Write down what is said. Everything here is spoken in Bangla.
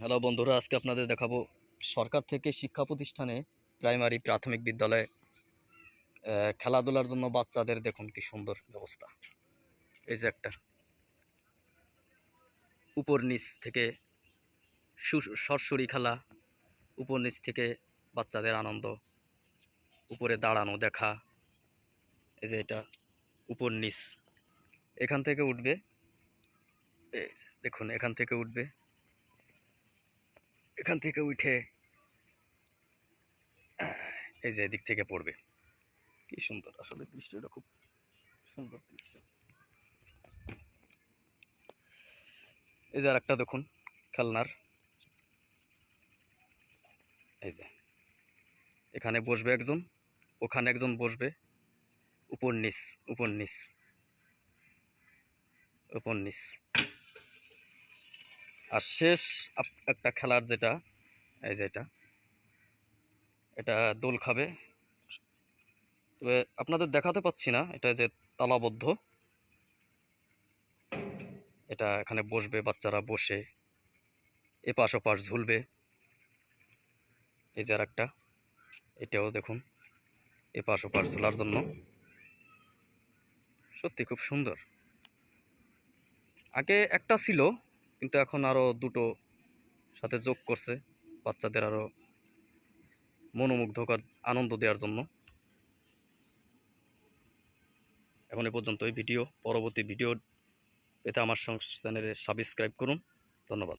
হ্যালো বন্ধুরা, আজকে আপনাদের দেখাবো সরকার থেকে শিক্ষা প্রতিষ্ঠানে প্রাইমারি প্রাথমিক বিদ্যালয়ে খেলাধুলার জন্য বাচ্চাদের দেখুন কি সুন্দর ব্যবস্থা। এই যে একটা উপর নিচ থেকে সরসরি খেলা, উপর নিচ থেকে বাচ্চাদের আনন্দ, উপরে দাঁড়ানো দেখা, এই যে এটা উপর নিচ। এখান থেকে উঠবে দেখুন, এখান থেকে উঠবে। এখান থেকে উঠে, এই যে এদিক থেকে পড়বে। কি সুন্দর, আসলে দৃশ্যটা খুব সুন্দর দৃশ্য। এই যে একটা দেখুন, খেলনার। এই যে, এখানে বসবে একজন, ওখানে একজন বসবে। উপর নিচ উপর নিচ উপর নিচ। আর শেষ একটা খেলার যেটা, এই যে এটা এটা দোল খাবে। তবে আপনাদের দেখাতে পাচ্ছি না, এটা যে তালাবদ্ধ। এটা এখানে বসবে, বাচ্চারা বসে, এপাশ ওপাশ ঝুলবে। এই যে আর একটা এটাও দেখুন, এপাশ ওপাশ ঝোলার জন্য। সত্যি খুব সুন্দর। আগে একটা ছিল কিন্তু এখন আরও দুটো সাথে যোগ করছে বাচ্চাদের আরও মনোমুগ্ধকর আনন্দ দেওয়ার জন্য। এখন এ পর্যন্ত এই ভিডিও, পরবর্তী ভিডিও পেতে আমার চ্যানেলে সাবস্ক্রাইব করুন। ধন্যবাদ।